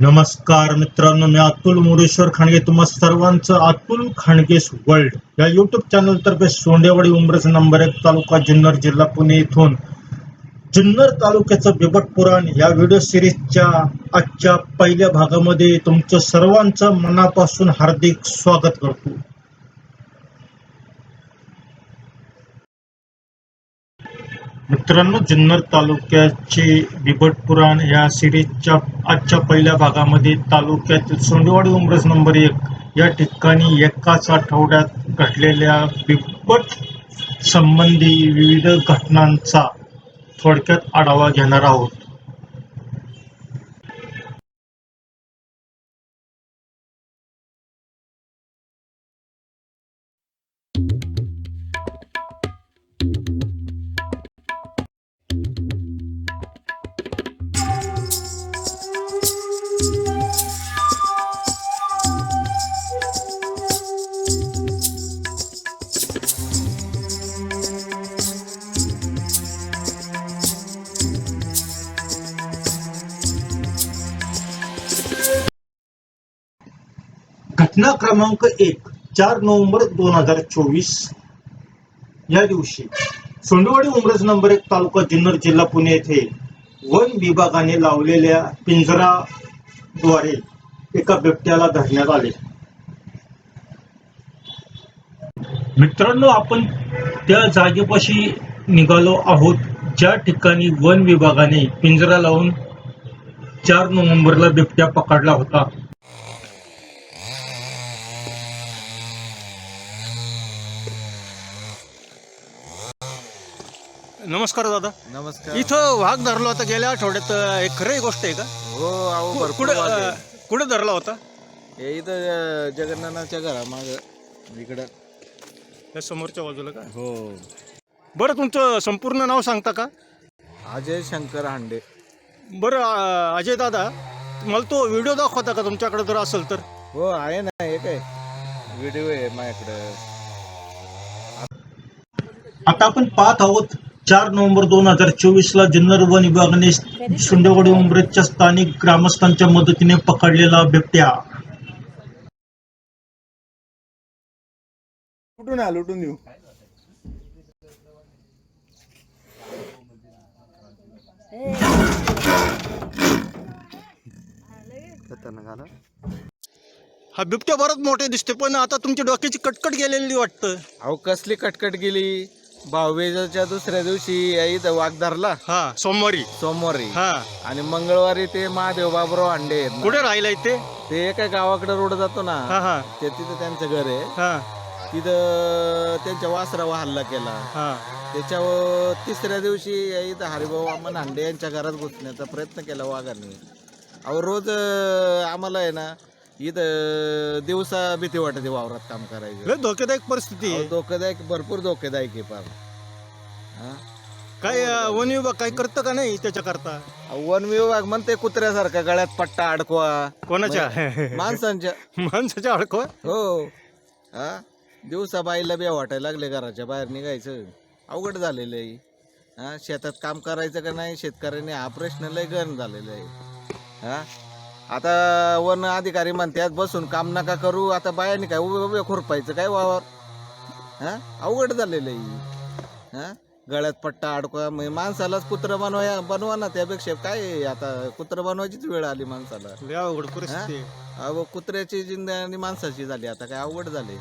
नमस्कार मित्रांनो मी अतुल मुरेश्वर खांडगे. तुम्हा सर्वांचं अतुल खांडगेस वर्ल्ड या युट्यूब चॅनल तर्फे सोंडेवाडी उमरस नंबर एक तालुका जुन्नर जिल्हा पुणे इथून. जुन्नर तालुक्याचं बिबट पुराण या व्हिडिओ सिरीजच्या आजच्या पहिल्या भागामध्ये तुमचं सर्वांचं मनापासून हार्दिक स्वागत करतो. मित्रांनो जुन्नर तालुक्याचे बिबट पुराण या सिरीजच्या आजच्या पहिल्या भागामध्ये तालुक्यातील सोंडेवाडी उमरस नंबर एक या ठिकाणी एकाच आठवड्यात घडलेल्या बिबट संबंधी विविध घटनांचा थोडक्यात आढावा घेणार आहोत. घटना क्रमांक एक चार नोव्हेंबर दोन हजार चोवीस. या दिवशी सोंडवाडी उमरज नंबर एक तालुका जुन्नर जिल्हा पुणे येथे वन विभागाने लावलेल्या पिंजराद्वारे एका बिबट्याला धरण्यात आले. मित्रांनो आपण त्या जागेपाशी निघालो आहोत. ज्या ठिकाणी वन विभागाने पिंजरा लावून चार नोव्हेंबरला बिबट्या पकडला होता. नमस्कार दादा. नमस्कार. इथं वाघ धरला होता गेल्या आठवड्यात एक खरी गोष्ट आहे का? हो अहो कु- भरपूर कुठं आहे. अं, कुठं धरला होता? हे इथं अं, जगन्नाथाच्या घरामाग इकडं. या समोरच्या बाजूला का? हो. बरं तुमचं संपूर्ण नाव सांगता का? अजय शंकर हांडे. बरं अं, अजय दादा मला तो व्हिडिओ दाखवता का तुमच्याकडे जर असेल तर? हो आहे ना हे काय? व्हिडिओ आहे माझ्याकडं. आता आपण पाहत आहोत चार नोव्हेंबर दोन हजार चोवीस ला जुन्नर वन विभागाने सुंडवडी उमरेच्या स्थानिक ग्रामस्थांच्या मदतीने पकडलेला बिबट्या. कुठून आलो लुटून देऊ हा बिबट्या बरंच मोठे दिसते पण आता तुमच्या डोक्याची कटकट गेलेली वाटतं. अहो कसली कटकट गेली? भाऊबीजेच्या दुसऱ्या दिवशी इथं वाघ धरला. हा सोमवारी. सोमवारी. हा. आणि मंगळवारी ते महादेव बाबराव हांडे आहेत ना. कुठे राहिलाय ते? ते एका गावाकडे रोड जातो ना. हा हा. ते तिथं त्यांचं घर आहे. हा. तिथं त्यांच्या वासरावर हल्ला केला. हा. त्याच्यावर तिसऱ्या दिवशी इथं हरिभाऊ अमन हांडे यांच्या घरात घुसण्याचा प्रयत्न केला वाघाने. अहो रोज अं, आम्हाला आहे ना इथं दिवसा भीती वाटते वावरात काम करायचं. लय धोकेदायक परिस्थिती अहो, आहे धोकादायक भरपूर धोकेदायक आहे फार हा? काय अं, वन विभाग काय करतं का नाही त्याच्याकरता? अहो, वन विभाग म्हणते कुत्र्यासारखा गळ्यात पट्टा अडकवा. कोणाच्या? माणसांच्या. माणसाच्या अडकवा? हो. हा? दिवसा बाईला बी वाटायला लागले घराच्या बाहेर निघायचं. अवघड झालेलं आहे. हा? शेतात काम करायचं का नाही? शेतकऱ्याने हा प्रश्न लय गण झालेला आहे. हा? आता वन अधिकारी म्हणतात बसून काम नका करू आता बायाने काय उभे उभे खुरपायचं काय वावर? हा? अवघड झालेलं आहे हा. गळ्यात पट्टा अडकवा. म्हणजे माणसालाच कुत्र बनवा बनवा ना त्यापेक्षा काय आता? कुत्र बनवायचीच वेळ आली माणसाला. लय अवघड परिस्थिती आहे. अहो कुत्र्याची जिंदगी आणि माणसाची झाली. आता काय अवघड झाले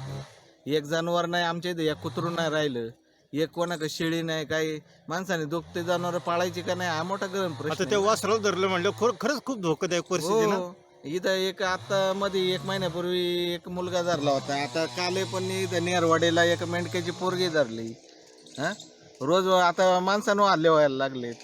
एक जनावर नाही आमच्या इथे एक कुत्रू नाही राहिलं. एक कोणाक शेळी नाही काही माणसाने दुखते जनावर पाळायची का नाही हा मोठा गरम आता प्रश्न ते आहे. वासराला धरलं म्हणलं खर खरंच खूप धोकादायक परिस्थिती आहे ना? हो इथं एक आता मध्ये एक महिन्यापूर्वी एक मुलगा धरला होता. आता काले पण इथं नेरवाडीला एक मेंढक्याची पोरगी धरली. हा? रोज आता माणसानं हल्ले व्हायला लागलेत.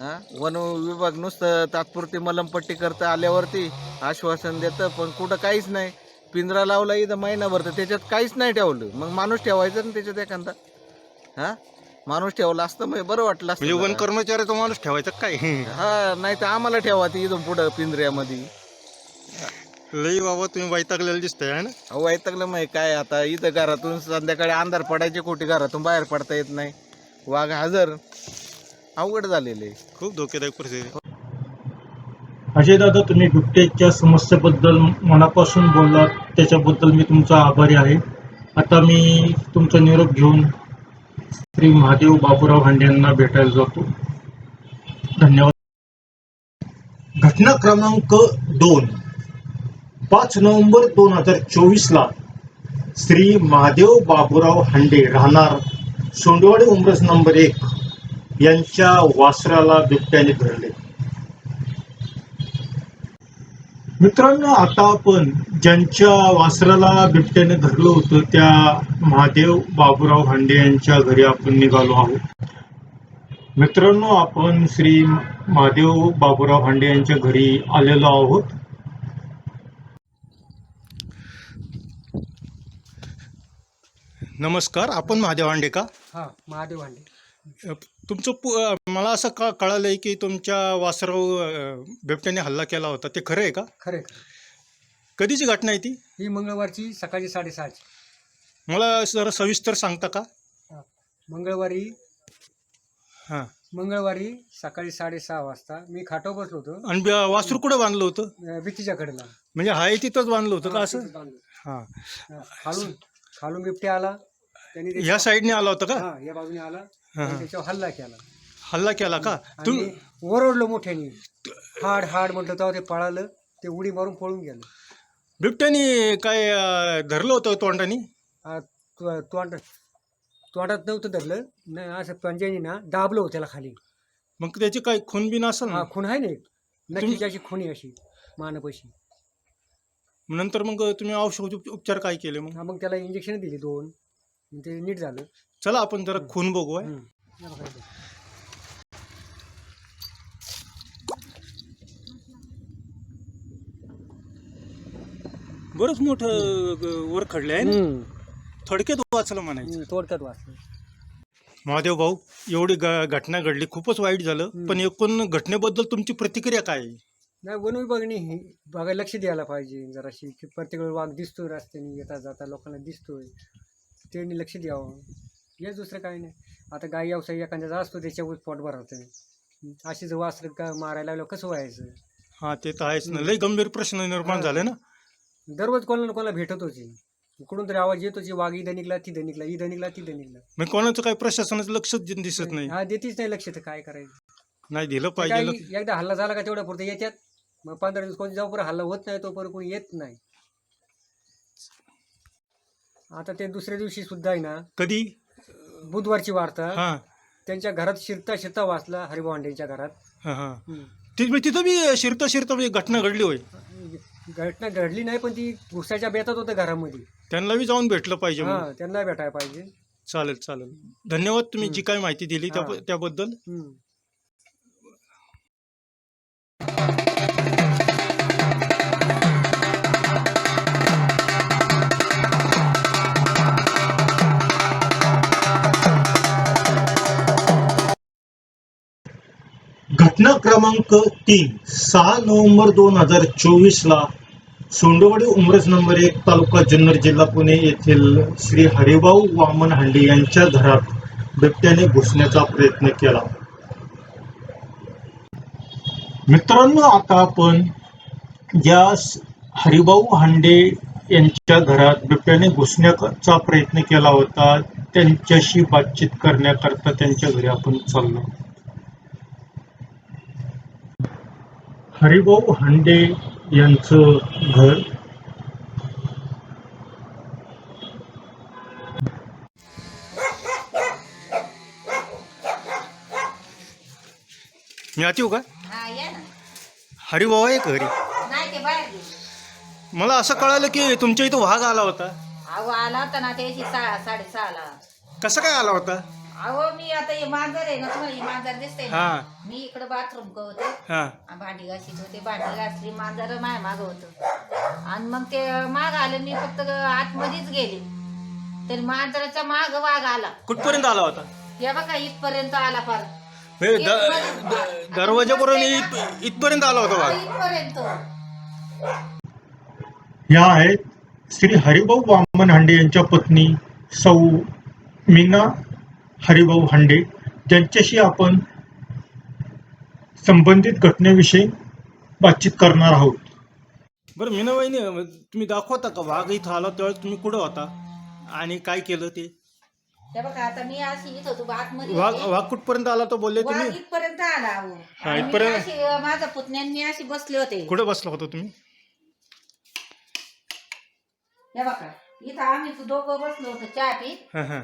हा? वन विभाग नुसतं तात्पुरती मलमपट्टी करतं आल्यावरती आश्वासन देतं पण कुठं काहीच नाही. पिंजरा लावला इथं महिनाभर तर त्याच्यात काहीच नाही ठेवलं. मग माणूस ठेवायचं ना त्याच्यात एखादा? हा? माणूस ठेवला असतं मग बरं वाटलं म्हणजे वन असतं कर्मचाऱ्याचा माणूस ठेवायचा काय? हा नाही तर आम्हाला ठेवा ती इथून पुढं पिंजऱ्यामध्ये. लई बाबा तुम्ही वैतागलेलं दिसतंय है ना? अहो वैतागलं मग काय आता? इथं घरातून संध्याकाळी अंधार पडायचे कोटी घरातून बाहेर पडता येत नाही. वाघ हजर. अवघड झालेले खूप धोकेदायक परिस्थिती अजय दादा तुम्ही बिबट्याच्या समस्येबद्दल मनापासून बोललात त्याच्याबद्दल मी तुमचा आभारी आहे. आता मी तुमचा निरोप घेऊन श्री महादेव बाबूराव हांडे यांना भेटायला जातो. धन्यवाद. घटना क्रमांक दोन पाच नोव्हेंबर दोन हजार चोवीसला श्री महादेव बाबूराव हांडे राहणार सोंडवाडी उमरस नंबर एक यांच्या वासराला बिबट्याने धरले. मित्रांनो आता आपण ज्यांच्या वासराला बिबट्याने धरलं होतं त्या महादेव बाबूराव हांडे यांच्या घरी आपण निघालो आहोत. मित्रांनो आपण श्री महादेव बाबूराव हांडे यांच्या घरी आलेलो आहोत. नमस्कार आपण महादेव हांडे का? हा महादेव हांडे तुमचं पु मला असं का कळालं आहे की तुमच्या वासराव बिबट्याने हल्ला केला होता ते खरं आहे का? खरे कधीची घटना आहे ती? ही मंगळवारची सकाळी साडेसहाची. मला जरा सविस्तर सांगता का? हा. मंगळवारी हां. मंगळवारी सकाळी साडेसहा वाजता मी खाटावर बसलो होतो. आणि बी- वासरू कुठं बांधलं होतं? अं, भीतीच्या कडेला म्हणजे हाय तिथंच बांधलं होतं का असं. हां. हा, खालून खालून बिबट्या आला. त्यांनी ह्या साईडने आला होता का? हा या बाजूने आला. आणि हा. त्याच्यावर हल्ला केला. हल्ला केला का? तुम ओरडलो मोठ्याने. हाड हाड म्हटलं तेव्हा ते पळालं ते उडी मारून पळून गेलं. बिबट्याने काय अ, धरलं होतं तोंडाने? आ, तु- तोंड तोंडात नव्हतं धरलं. नाही असं पंजानी ना दाबलं होतं त्याला खाली. मग त्याची काय खून बिन असेल ना? हा खून आहे ना एक. नक्कीची अशी खुनी अशी मानपशी. नंतर मग तुम्ही औषध उप- उपचार काय केले मग? हा मग त्याला इंजेक्शन दिली दोन. मग ते नीट झालं. चला आपण जरा खून बघू आहे. हम्म. या बघा इथे. बरंच मोठं वर खडले आहे. थोडक्यात वाचलं म्हणायचं थोडक्यात वाचलं महादेव भाऊ एवढी घटना घडली खूपच वाईट झालं. पण एकूण घटनेबद्दल तुमची प्रतिक्रिया काय आहे नाही वन विभागाने हे बघायला लक्ष द्यायला पाहिजे जराशी की प्रत्येक वेळी वाघ दिसतोय रस्त्याने येता जाता लोकांना दिसतोय त्यांनी लक्ष द्यावं हेच दुसरं काही नाही. आता गाई व्यवसाय एखाद्याचा असतो त्याच्यावर पोट भरतं अशी जर वासर का मारायला लागलं कसं व्हायचं? हा ते तर आहेच ना. लय गंभीर प्रश्न निर्माण. झाले ना. दररोज कोणाला ना कोणाला भेटत होती. कुठून तरी आवाज येत होती वाघ इथं निघला तिथं निघला इथं निघला तिथं निघला. मग कोणाचं काही प्रशासनाचं लक्षच दि- दिसत नाही. हा देतीच नाही लक्ष तर काय करायचं? नाही दिलं पाहिजे काय लक्ष. एकदा हल्ला झाला का तेवढ्या पुरते येतात मग पंधरा दिवस कोणी जाऊपर्यंत हल्ला होत नाही तोपर्यंत कोणी येत नाही. आता ते दुसऱ्या दिवशी सुद्धा आहे ना कधी? बुधवारची वार्ता. हा. त्यांच्या घरात शिरता शिरता वाचला हरिभांडेंच्या घरात. हा हा. हम्म. ति- म्हणजे तिथं बी शिरता शिरता म्हणजे घटना घडली होय? घटना घडली नाही पण ती घुसाच्या बेतात होतं घरामध्ये. त्यांना बी जाऊन भेटलं पाहिजे. हा त्यांना भेटायला पाहिजे. चालेल चालेल. धन्यवाद तुम्ही जी काय माहिती दिली त्या- हा. त्याबद्दल. हम्म. घटना क्रमांक तीन सहा नोव्हेंबर दोन हजार चोवीस ला सोंडवाडी उमरस नंबर एक तालुका जुन्नर जिल्हा पुणे येथील श्री हरिभाऊ वामन हांडे यांच्या घरात बिबट्याने घुसण्याचा प्रयत्न केला. मित्रांनो आता आपण या हरिभाऊ हांडे यांच्या घरात बिबट्याने घुसण्याचा प्रयत्न केला होता. त्यांच्याशी बातचीत करण्याकरता त्यांच्या घरी आपण चाललो. हरिभाऊ हांडे यांचं घर. मी आती का? हा या ना. हरिभाऊ आहे का घरी? नाही ते बाहेर गेले. मला असं कळालं की तुमच्या इथं वाघ आला होता. अहो आला होता ना त्याची सहा साडेसहाला. कसा काय आला होता? अहो मी आता हे मांजर आहे ना तुम्हाला हे मांजर दिसते हा. मी इकडे बाथरूम होते हा. आ, भांडी घासीत होते भांडी घासली मांजर माय माग होत. आणि मग ते माग आलं मी फक्त आतमध्येच गेले. तर मांजराचा माग वाघ आला. कुठपर्यंत आला होता? हे बघा इथपर्यंत आला फार. हे द- द- दरवाजावरून इत- इथपर्यंत आला होता वाघ. इथपर्यंत. या आहेत श्री हरिभाऊ वामन हांडे यांच्या पत्नी सौ मीना हरिभाऊ हांडे ज्यांच्याशी आपण संबंधित घटनेविषयी बातचीत करणार आहोत. बरं मीना वहिनी तुम्ही दाखवता का? वाघ इथं आला त्यावेळेस तुम्ही कुठं होता? आणि काय केलं ते? बघा आता मी अशी इथं होतो आतमध्ये वाघ होते. वाघ कुठपर्यंत आला तो बोलले वाघ तुम्ही? इथपर्यंत आला अहो. हा, आणि मी इथपर्यंत- अशी, अं, माझा पुतण्यान मी अशी बसले होते. कुठे बसला होता तुम्ही? हे बघा इथं आम्ही दोघं बसलो होतो चहा पीत. हां हां.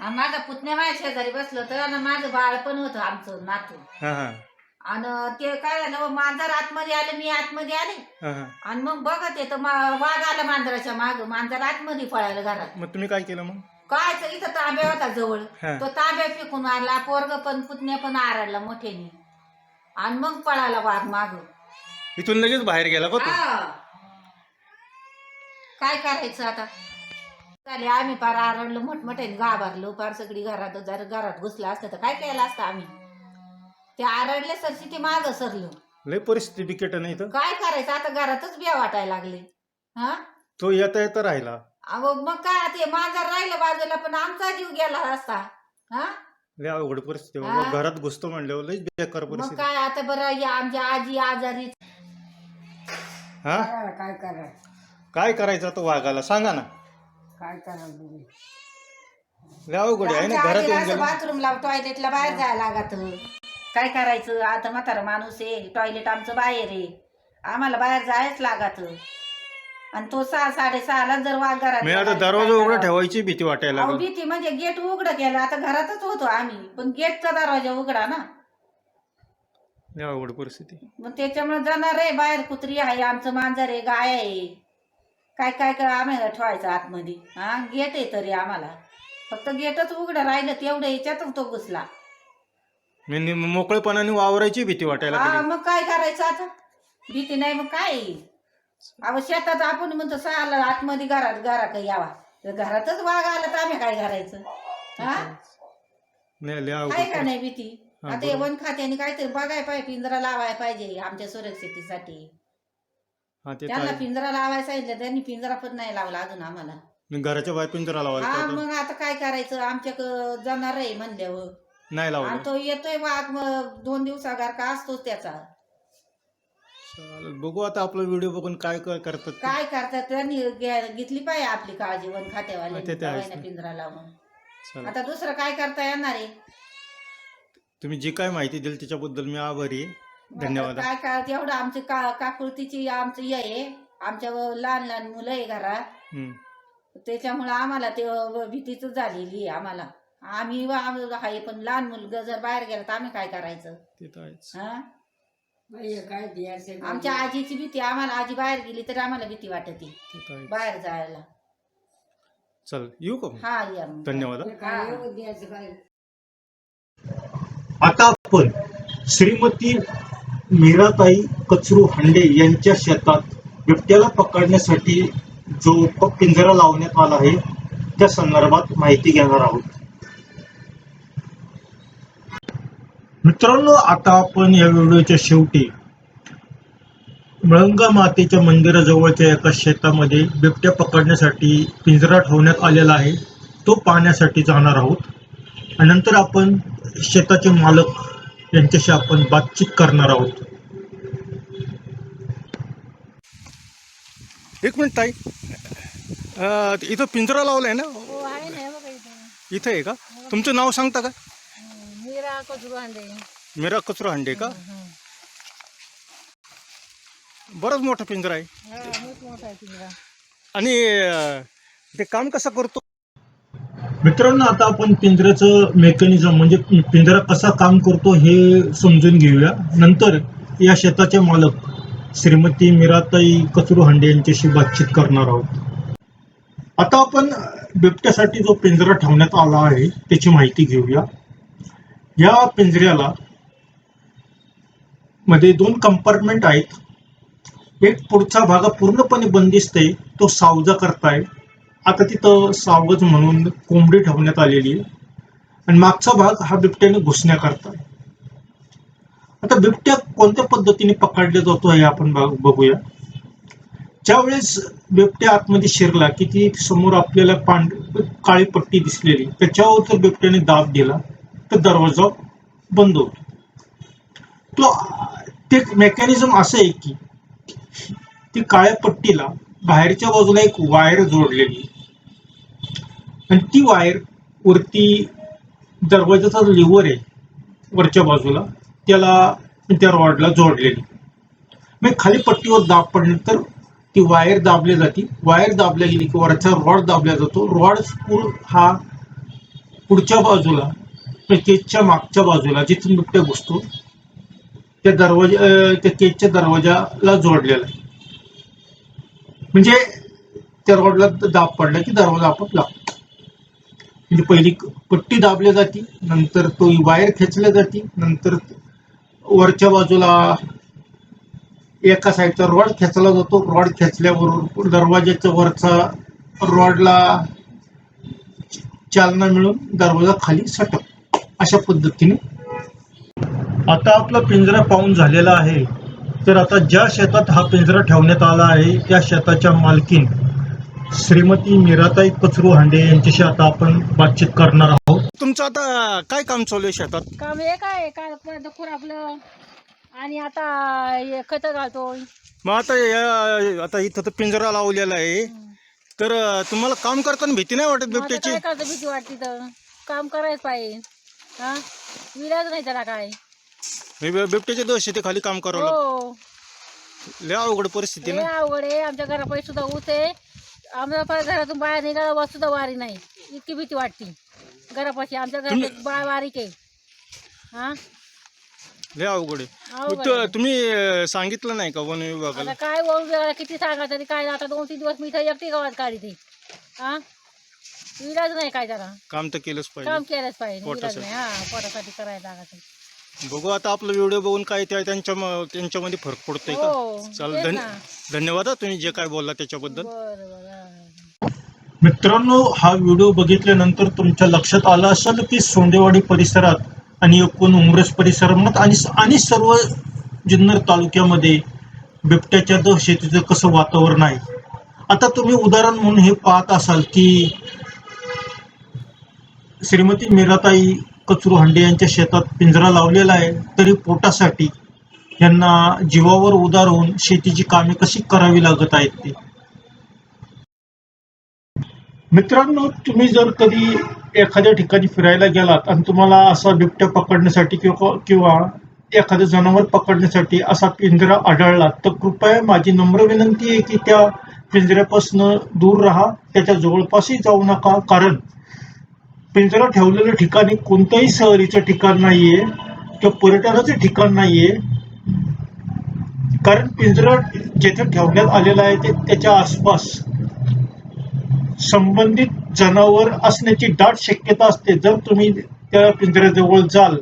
माझा पुतण्या माझ्या शेजारी बसलो होतं आणि माझं बाळ पण होतं आमचं नातू. हां हां. आणि ते काय झालं मांजर आतमध्ये आले मी आतमध्ये आले. हां हां. आणि मग बघत येतं मा- वाघ आला मांजराच्या माग. मांजर आतमध्ये पळायला घरात. मग तुम्ही काय केलं मग? काय तर इथं तांब्या होता जवळ. हा. तो तांब्या फेकून आला पोरग पण पुतण्या पण आरडला मोठ्याने. आणि मग पळाला वाघ माग. इथून लगेच बाहेर गेला का तो? काय करायचं आता? चाले आम्ही पार आरडलो मोठमोठ्याने घाबरलो पार सगळी घरात जर घरात घुसला असतं तर काय केलं असतं आम्ही? ते आरडले सरशी ते माग सरलो. लय परिस्थिती बिकट नाही इथं? काय करायचं? आता घरातच बिया वाटायला लागले. हा? तो येता येता राहिला. अहो मग काय ते मांजर राहिलं बाजूला पण आमचा जीव गेला असता. हा? लय अवघड परिस्थिती हा. घरात घुसतो म्हणल्यावर लयच बेकार मग परिस्थिती. काय आता बरं या आमच्या आजी आजारी. हा? काय करा काय करायचं आता वाघाला? सांगा ना. काय करा लय अवघड आहे ना आमच्या घरात आजीला येऊन असं गेलं. बाथरूमला टॉयलेटला बाहेर जायला लागत. काय करायचं? आता म्हातारा माणूस आहे टॉयलेट आमचं बाहेर आहे. आम्हाला बाहेर जायच लागत. आणि तो सहा साडेसहाला जर वाघ घरात मी आता गेला, दरवाजा काय उघडा करावं? ठेवायची भीती वाटायला अहो, लागली. भीती म्हणजे गेट उघडं केलं. आता घरातच होतो आम्ही पण गेटचा दरवाजा उघडा ना. अवघड परिस्थिती. मग त्याच्यामुळे जाणार आहे बाहेर कुत्री आहे आमचं मांजर आहे गाय आहे. काय काय काय आम्हाला ठेवायचं आतमध्ये? हा गेट आहे तरी आम्हाला. फक्त गेटच उघडं राहिलं तेवढं याच्यातच तो घुसला. मी नि- मोकळेपणाने वावरायची भीती वाटायला हा लागली. मग काय करायचं आता? भीती नाही मग काय? अहो शेतात आपण म्हणतो साला आतमध्ये घरात घरा काही यावा. तर घरातच वाघ आला तर आम्ही काय करायचं? हा? नाही लय आहे अवघड का. नाही भीती? हा, आता हे बरोबर. वन खात्याने काहीतरी बघाय पाहिजे पिंजरा लावायला पाहिजे आमच्या सुरक्षितेसाठी. हा ते तर त्यांना आहे. पिंजरा लावायला सांगितलं त्यांनी पिंजरा पण नाही लावला अजून आम्हाला घराच्या बाहेर पिंजरा लावायला हा पाहिजे. मग आता काय करायचं आमच्या जाणार आहे म्हणल्यावर नाही आणि लावलं तो येतोय वाघ मग दोन दिवसागार का असतोच त्याचा चालेल बघू आता आपला व्हिडिओ बघून काय काय करतात ते. काय करतात त्यांनी घ्या- घेतली पाहिजे आपली काळजी वन ते तर आहेच खात्यावाले ना. पिंजरा लावून चालेल. आता दुसरं काय करता येणार आहे तुम्ही जी काय माहिती दिली त्याच्याबद्दल मी आभारी आहे धन्यवाद. काय काय तेवढं आमची का काकुळतीची आमचं हे आहे. आमच्या लहान लहान मुलं आहे घरात. हम्म. त्याच्यामुळं आम्हाला ते भीतीच झालेली आहे आम्हाला. आम्ही आम्ही आहे पण लहान मुलगा जर बाहेर गेला तर आम्ही काय करायचं? ते तर आहेच. हा? काय द्यायचं आमच्या आजीची भीती आम्हाला आजी बाहेर गेली तरी आम्हाला भीती वाटते. ते तर आहेच. बाहेर जायला. चल येऊ का मग? हा या मग. धन्यवाद हा. काय द्यायचं काय आता आपण श्रीमती मीराताई कचरू हांडे यांच्या शेतात बिबट्याला पकडण्यासाठी जो पिंजरा लावण्यात आला आहे त्या संदर्भात माहिती घेणार आहोत. मित्रांनो आता आपण या व्हिडिओच्या शेवटी मळंगा मातेच्या मंदिराजवळच्या एका शेतामध्ये बिबट्या पकडण्यासाठी पिंजरा ठेवण्यात आलेला आहे. तो पाहण्यासाठी जाणार आहोत. नंतर आपण शेताचे मालक यांच्याशी आपण बातचीत करणार आहोत. एक मिनिट ताई. अं, इथं पिंजरा लावलाय ना? हो आहे ना हे बघा इथं. इथं आहे का? तुमचं नाव सांगता का? मीरा मीरा कचरा हंडे का बराच मोठा पिंजरा आहे. मोठ मोठा आहे पिंजरा. आणि अं, ते काम कसं करतो? मित्रांनो आता आपण पिंजऱ्याचं मेकॅनिझम म्हणजे पिंजरा कसा काम करतो हे समजून घेऊया. नंतर या शेताचे मालक श्रीमती मीराताई कचरू हांडे यांच्याशी बातचीत करणार आहोत. आता आपण बिबट्यासाठी जो पिंजरा ठेवण्यात आला आहे त्याची माहिती घेऊया. या पिंजऱ्याला मध्ये दोन कंपार्टमेंट आहेत. एक पुढचा भाग पूर्णपणे बंदिस्त आहे तो सावजा करताय. आता तिथं सावज म्हणून कोंबडी ठेवण्यात आलेली आहे. आणि मागचा भाग हा बिबट्याने घुसण्याकरता. आता बिबट्या कोणत्या पद्धतीने पकडला जातो हे आपण बघूया. ज्यावेळेस बिबट्या आतमध्ये शिरला की ती समोर आपल्याला पांढ काळी पट्टी दिसलेली त्याच्यावर जर बिबट्याने दाब दिला तर दरवाजा बंद होतो. तो ते मेकॅनिझम असं आहे की ती काळ्या पट्टीला बाहेरच्या बाजूला एक वायर जोडलेली आणि ती वायर वरती दरवाजाचा लिव्हर आहे वरच्या बाजूला त्याला त्या रॉडला जोडलेली. मग खाली पट्टीवर दाब पडल्यानंतर ती वायर दाबली जाते. वायर दाबल्या गेली की वरचा रॉड दाबला जातो. रॉड हा पुढच्या बाजूला केजच्या मागच्या बाजूला जिथून बिबट्या घुसतो त्या दरवाजा त्या केजच्या दरवाजाला जोडलेला आहे. म्हणजे त्या रॉडला दाब पडला की दरवाजा आपोआप लागतो. म्हणजे पहिली पट्टी दाबली जाते नंतर तो वायर खेचल्या जाते नंतर वरच्या बाजूला एका साईडचा रॉड खेचला जातो. रॉड खेचल्याबरोबर दरवाजाच्या वरचा रॉडला चालना मिळून दरवाजा खाली सटक. अशा पद्धतीने. आता आपला पिंजरा पाहून झालेला आहे. तर आता ज्या शेतात हा पिंजरा ठेवण्यात आला आहे त्या शेताच्या मालकीन श्रीमती मीराताई कचरू हांडे यांच्याशी आता आपण बातचीत करणार आहोत. तुमचं आता काय काम चालू आहे शेतात? काम हे काय काय डुक्कर आपलं. आणि आता हे खत घालतोय मग आता या- आता इथं तर पिंजरा लावलेला आहे. तर अं, तुम्हाला काम करताना भीती नाही वाटत मग आता बिबट्याची? काय करतं भीती वाटते तर काम करायच पाहिजे. हा? विलाज नाही त्याला काय. हे बि- बिबट्याच्या दहशती खाली काम करावं लागतं. हो लय अवघड परिस्थिती लय ना? अवघड आहे. आमच्या घरापाशी सुद्धा ऊस आहे. आमच्या पाय घरातून बाहेर निघायला बस सुद्धा वारी नाही. इतकी भीती वाटते. घरापाशी आमच्या घरात बाळ बारीक आहे हा? लय अवघड आहे. अवघड तु-. तुम्ही अं, सांगितलं नाही का वन विभागाला? आता काय वळून वेगळा किती सांगा तरी काय आता दोन तीन दिवस मी इथं एकटी गावात काढी ती. हा? विलाज नाही काय त्याला? काम तर केलंच काम पाहिजे केलंच पाहिजे. पोटासाठी. नाही. हा पोटासाठी करायला लागायचं. बघू आता आपला व्हिडिओ बघून काय त्या त्यांच्या त्यांच्यामध्ये फरक पडतोय का हो चालेल तेच धन्य. धन्यवाद हा तुम्ही जे काय बोलला त्याच्याबद्दल हा. मित्रांनो हा व्हिडिओ बघितल्यानंतर तुमच्या लक्षात आलं असेल की सोंडेवाडी परिसरात आणि एकूण उमरस परिसरात आणि आणि सर्व जुन्नर तालुक्यामध्ये बिबट्याच्या दहशतीचं कसं वातावरण आहे आता तुम्ही उदाहरण म्हणून हे पाहत असाल की श्रीमती मीराताई कचरू हंडे यांच्या शेतात पिंजरा लावलेला आहे तरी पोटासाठी यांना जीवावर उदार होऊन शेतीची कामे कशी करावी लागत आहेत ती. मित्रांनो तुम्ही जर कधी एखाद्या ठिकाणी फिरायला गेलात आणि तुम्हाला असा बिबट्या पकडण्यासाठी किंवा किंवा एखादं जनावर पकडण्यासाठी असा पिंजरा आढळला तर कृपया माझी नम्र विनंती आहे की त्या पिंजऱ्यापासून दूर राहा त्याच्या जवळपासही जाऊ नका कारण पिंजरा ठेवलेलं ठिकाणी कोणतंही सहलीचं ठिकाण नाहीये किंवा पर्यटनाचं ठिकाण नाहीये. कारण पिंजरा जेथे ठेवण्यात आलेला आहे ते त्याच्या आसपास संबंधित जनावर असण्याची दाट शक्यता असते. जर तुम्ही त्या पिंजऱ्याजवळ जाल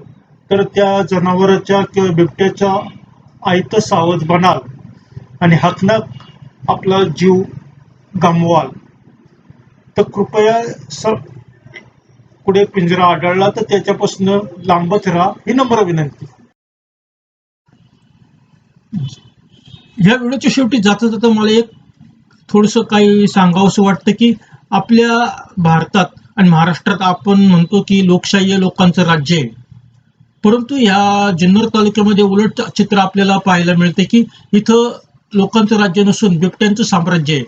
तर त्या जनावराच्या किंवा बिबट्याच्या आयत सावध बनाल आणि हकनाक आपला जीव गमवाल. तर कृपया स कुठे पिंजरा आढळला तर त्याच्यापासून लांबच राहा ही नम्र विनंती. या व्हिडिओच्या शेवटी जाता जाता मला एक थोडस काही सांगावंसं वाटतं की आपल्या भारतात आणि महाराष्ट्रात आपण म्हणतो की लोकशाही लोकांचं राज्य आहे. परंतु ह्या जुन्नर तालुक्यामध्ये उलट चित्र आपल्याला पाहायला मिळते की इथं लोकांचं राज्य नसून बिबट्यांचं साम्राज्य आहे.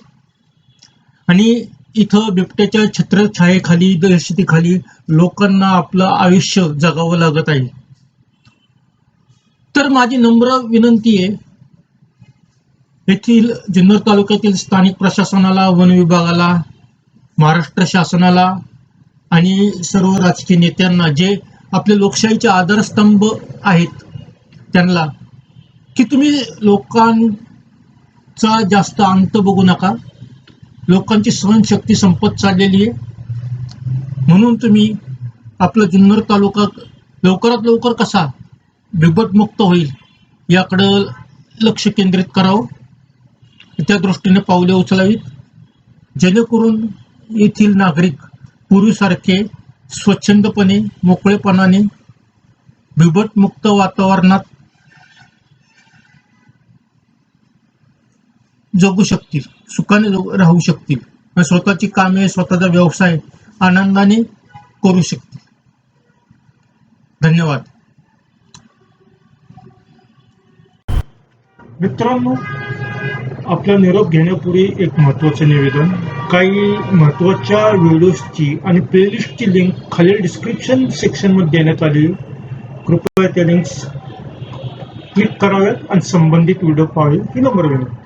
आणि इथं बिबट्याच्या छत्रछायेखाली दहशतीखाली लोकांना आपलं आयुष्य जगावं लागत आहे. तर माझी नम्र विनंती आहे येथील जुन्नर तालुक्यातील स्थानिक प्रशासनाला वन विभागाला महाराष्ट्र शासनाला आणि सर्व राजकीय नेत्यांना जे आपले लोकशाहीचे आधारस्तंभ आहेत त्यांना की तुम्ही लोकांचा जास्त अंत बघू नका. लोकांची सहनशक्ती संपत चाललेली आहे. म्हणून तुम्ही आपला जुन्नर तालुका लवकरात लवकर कसा बिबटमुक्त होईल याकडं लक्ष केंद्रित करावं. त्या दृष्टीने पावले उचलावीत. जेणेकरून येथील नागरिक पूर्वीसारखे स्वच्छंदपणे मोकळेपणाने बिबटमुक्त वातावरणात जगू शकतील सुखाने राहू शकतील. स्वतःची कामे स्वतःचा व्यवसाय आनंदाने करू शकतील. धन्यवाद. मित्रांनो आपला निरोप घेण्यापूर्वी एक महत्त्वाचं निवेदन. काही महत्त्वाच्या व्हिडिओजची आणि प्लेलिस्टची लिंक खालील डिस्क्रिप्शन सेक्शनमध्ये देण्यात आली. कृपया त्या लिंक्स क्लिक कराव्यात आणि संबंधित व्हिडिओ पाहावे. ही नंबर विनंती